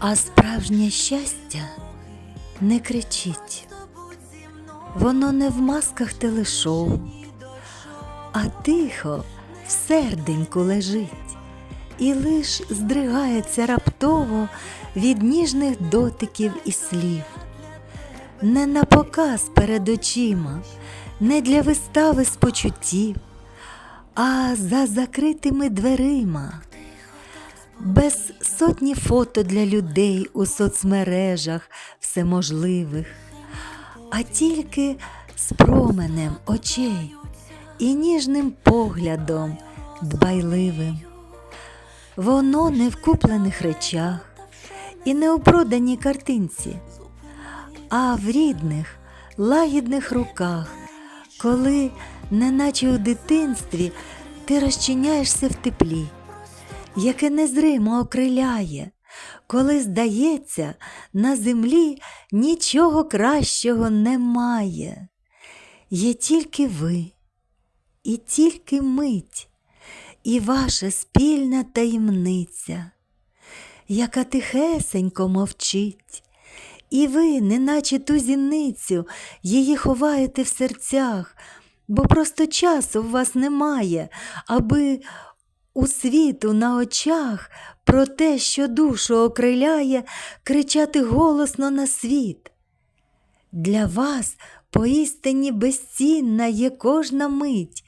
А справжнє щастя не кричить. Воно не в масках телешоу, а тихо в серденьку лежить і лиш здригається раптово від ніжних дотиків і слів. Не на показ перед очима, не для вистави з почуттів, а за закритими дверима без сотні фото для людей у соцмережах всеможливих, а тільки з променем очей і ніжним поглядом дбайливим. Воно не в куплених речах і не у проданій картинці, а в рідних, лагідних руках, коли, неначе у дитинстві, ти розчиняєшся в теплі яке незримо окриляє, коли, здається, на землі нічого кращого немає. Є тільки ви, і тільки мить, і ваша спільна таємниця, яка тихесенько мовчить, і ви, неначе ту зіницю, її ховаєте в серцях, бо просто часу в вас немає, аби у світу на очах про те, що душу окриляє, кричати голосно на світ. Для вас поістині безцінна є кожна мить,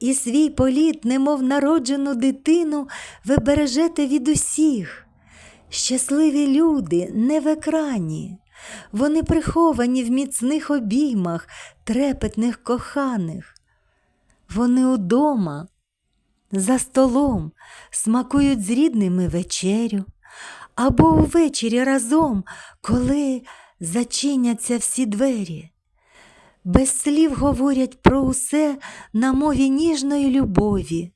і свій політ, немов народжену дитину, ви бережете від усіх. Щасливі люди не в екрані, вони приховані в міцних обіймах трепетних коханих. Вони удома за столом смакують з рідними вечерю, або увечері разом, коли зачиняться всі двері. Без слів говорять про усе на мові ніжної любові.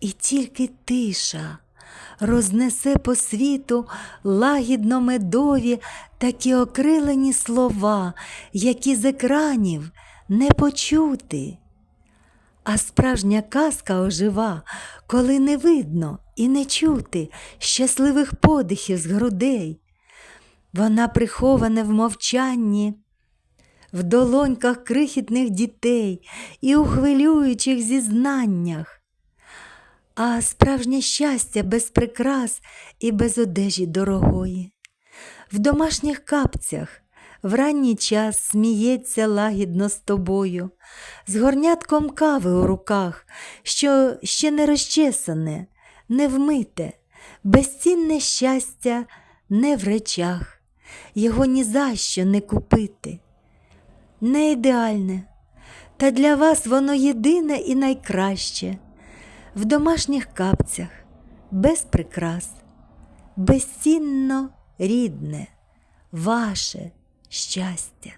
І тільки тиша рознесе по світу лагідно медові такі окрилені слова, які з екранів не почути. А справжня казка ожива, коли не видно і не чути щасливих подихів з грудей. Вона прихована в мовчанні, в долоньках крихітних дітей і у хвилюючих зізнаннях. А справжнє щастя без прикрас і без одежі дорогої, в домашніх капцях. В ранній час сміється лагідно з тобою, з горнятком кави у руках, що ще не розчесане, не вмите, безцінне щастя не в речах, його ні за що не купити. Не ідеальне, та для вас воно єдине і найкраще в домашніх капцях, без прикрас, безцінно рідне, ваше щастя.